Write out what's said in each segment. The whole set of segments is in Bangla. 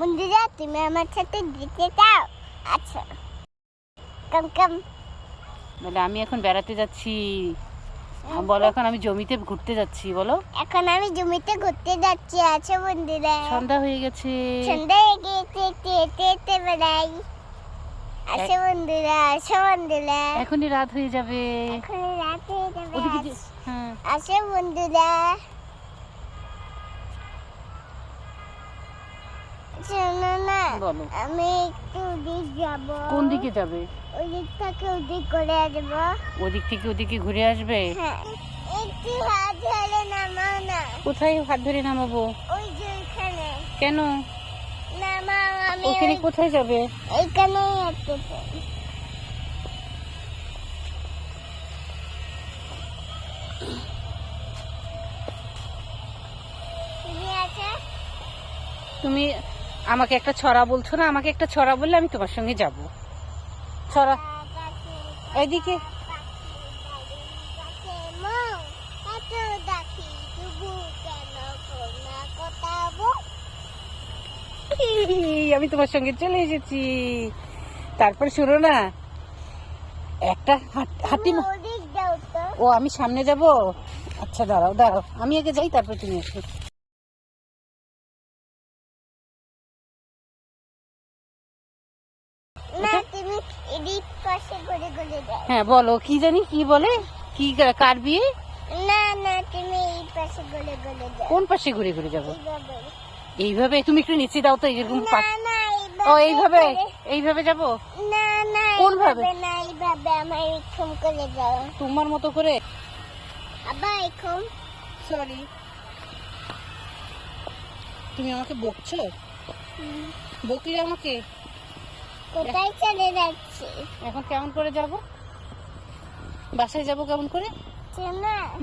বন্ধুরা তুমি আমার সাথে যেতে চাও আচ্ছা। কম কম। বলে আমি এখন বেড়াতে যাচ্ছি। বলো এখন আমি জমিতে ঘুরতে যাচ্ছি বলো। এখন আমি জমিতে ঘুরতে যাচ্ছি আচ্ছা বন্ধুরা। সন্ধ্যা হয়ে গেছে। সন্ধ্যা হয়ে একটু হেঁটে হেঁটে বেড়াই আসো বন্ধুরা আসো বন্ধুরা। এখনই রাত হয়ে যাবে। এখন রাত হয়ে যাবে আস- হ্যাঁ। বন্ধুরা শোনো না বলো আমি একটু ওদিক যাব। কোন দিকে যাবে? ওদিক থেকে ওদিক করে আসব। ওদিক থেকে ওদিকে ঘুরে আসবে? হ্যাঁ একটু হাত ধরে নামাও না। কোথায় হাত ধরে নামাবো? ওই যে ওইখানে। কেন? নামাও আমি ওখানে কোথায় যাবে? এইখানেই হাঁটতে তুমি আমাকে একটা ছড়া বলছো না? আমাকে একটা ছড়া বললে আমি তোমার সঙ্গে যাব। ছড়া। এদিকে। আমি তোমার সঙ্গে চলে এসেছি। তারপর শুনো না। একটা হাট- হাতি ও আমি সামনে যাব? আচ্ছা দাঁড়াও দাঁড়াও। আমি আগে যাই তারপর তুমি এসো হ্যাঁ বলো কি জানি কি বলে? কি কার বিয়ে? না না তুমি এই পাশে ঘুরে ঘুরে যাও। কোন পাশে ঘুরে ঘুরে যাব? এইভাবে। তুমি একটু নিচে দাও তো এরকম ও এইভাবে? এইভাবে যাব? না না কোন ভাবে? না এইভাবে আমার এরকম করে যাও। তোমার মতো করে? আবার এরকম? সরি তুমি আমাকে বকছো? বকলে আমাকে? কোথায় চলে যাচ্ছি? এখন কেমন করে যাব? বাসায় যাব কেমন করে?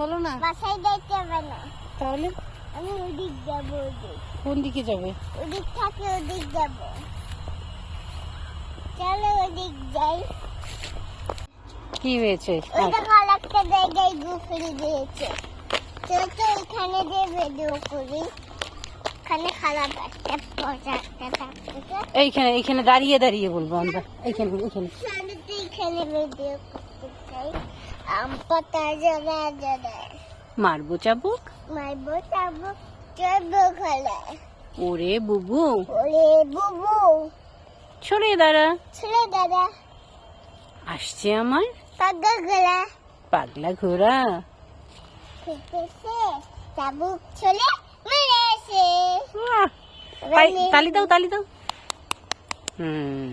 বলো না। বাসায় যাইতে হবে না। তাহলে? আমি ওদিক যাব ওদিক। কোন দিকে যাবে? ওদিক থাকে ওদিক যাব। চলো ওদিক যাই। কি হয়েছে? ওটা ভালো একটা জায়গায় ঘুরে দিয়েছে। চলো তো ওইখানে যে ভিডিও করি। ওখানে খারাপ একটা এইখানে এইখানে দাঁড়িয়ে দাঁড়িয়ে বলব আমরা। এইখানে এইখানে। চলো ভিডিও করতে চাই। আম পাতা জড়া জড়া মারবো চাবুক? মারবো যাব চলবো খেলা। ওরে বুবু। ওরে বুবু। সরে দাঁড়া। ছেলে দাদা আসছে আমার পাগলা গলা পাগলা ঘোড়া। চাবুক মেরে আসে আহ, তাই- তালি দাও তালি দাও। হুম।